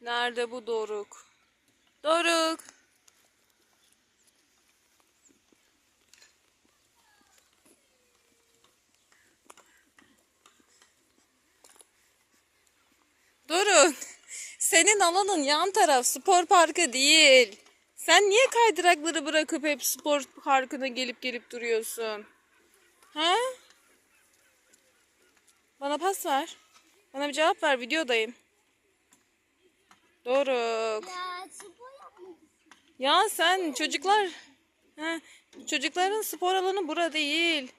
Nerede bu Doruk? Doruk. Doruk. Senin alanın yan taraf spor parkı değil. Sen niye kaydırakları bırakıp hep spor parkına gelip gelip duruyorsun? He? Bana pas ver. Bana bir cevap ver videodayım. Doruk. Ya sen çocuklar He, çocukların spor alanı bura değil.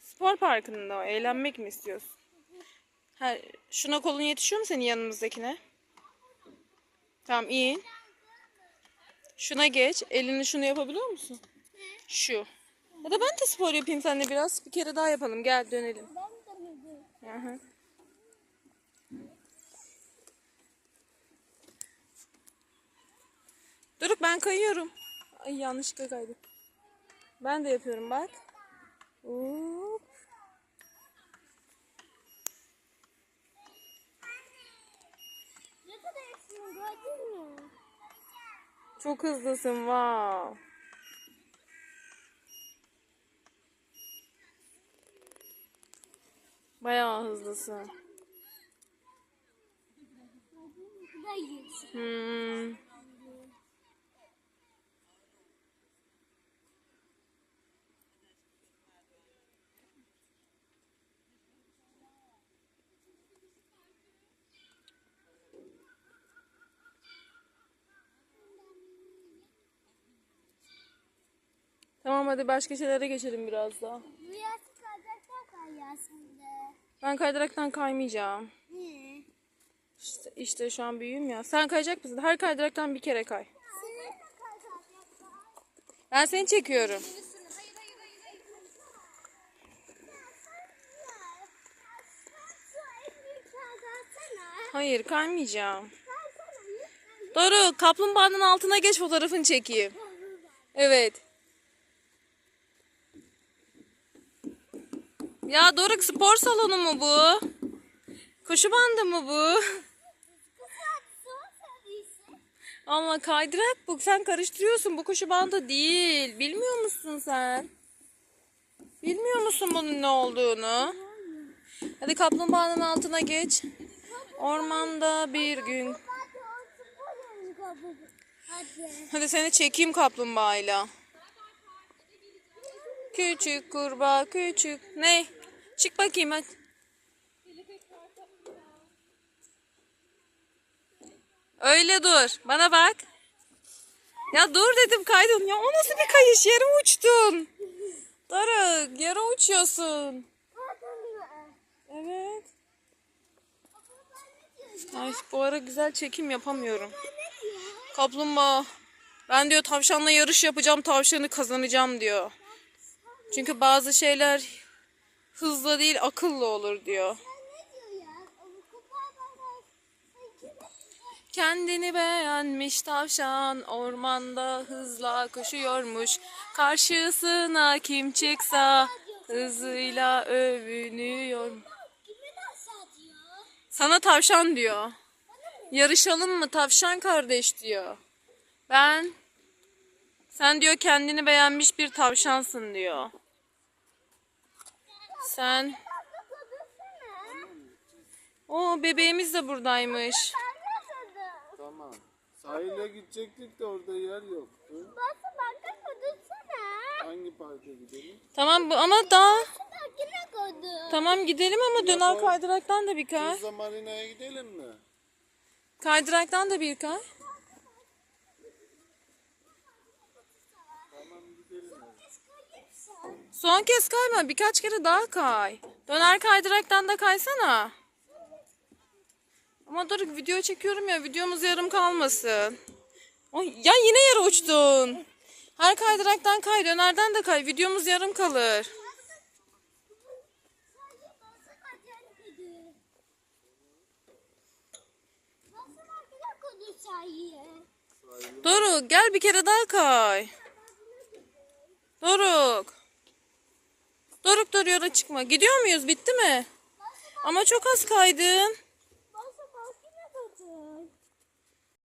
Spor parkında o. Eğlenmek mi istiyorsun? Ha, şuna kolun yetişiyor mu senin yanımızdakine? Tamam in. Şuna geç. Elini şunu yapabiliyor musun? Şu. Ya da ben de spor yapayım seninle biraz. Bir kere daha yapalım. Gel dönelim. Ben de mi Doruk ben kayıyorum. Ay yanlışlıkla kaydım. Ben de yapıyorum bak. Hop. Ne kadar eksin gördün mü? Çok hızlısın wow. Bayağı hızlısın. Hmm. Tamam hadi başka şeylere geçelim biraz daha. Rüyası kayacaklar kayyasında. Ben kaydıraktan kaymayacağım. Ne? İşte, işte şu an büyüğüm ya. Sen kayacak mısın? Her kaydıraktan bir kere kay. Ben seni çekiyorum. Hayır kaymayacağım. Doğru kaplumbağanın altına geç fotoğrafını çekeyim. Evet. Ya Doruk spor salonu mu bu? Koşu bandı mı bu? Ama kaydırak bu. Sen karıştırıyorsun. Bu koşu bandı değil. Bilmiyor musun sen? Bilmiyor musun bunun ne olduğunu? Hadi kaplumbağanın altına geç. Ormanda bir gün. Hadi. Seni çekeyim kaplumbağayla. Küçük kurbağa küçük. Ne? Çık bakayım hadi. Öyle dur. Bana bak. Ya dur dedim kaydın. Ya o nasıl bir kayış? Yere uçtun. Doruk yere uçuyorsun. Evet. Ay bu ara güzel çekim yapamıyorum. Kaplumbağa. Ben diyor tavşanla yarış yapacağım, tavşanı kazanacağım diyor. Çünkü bazı şeyler hızlı değil, akıllı olur diyor. Kendini beğenmiş tavşan ormanda hızla koşuyormuş. Karşısına kim çıksa hızıyla övünüyor. Sana tavşan diyor. Yarışalım mı tavşan kardeş diyor. Ben sen diyor kendini beğenmiş bir tavşansın diyor. Sen o bebeğimiz de buradaymış. Tamam. Sahile gidecektik de orada yer yoktu. Hangi parka gidelim? Tamam bu ama daha tamam gidelim ama döner kaydıraktan da bir kay. Tuzla Marina'ya gidelim mi? Kaydıraktan da bir kay. Tamam gidelim. Son kez kayma birkaç kere daha kay. Döner kaydıraktan da kaysana. Ama dur video çekiyorum ya videomuz yarım kalmasın. Ay, ya yine yere uçtun. Her kaydıraktan kay dönerden de kay videomuz yarım kalır. Doruk gel bir kere daha kay. Doruk. Yola çıkma. Gidiyor muyuz? Bitti mi? Ama çok az kaydın.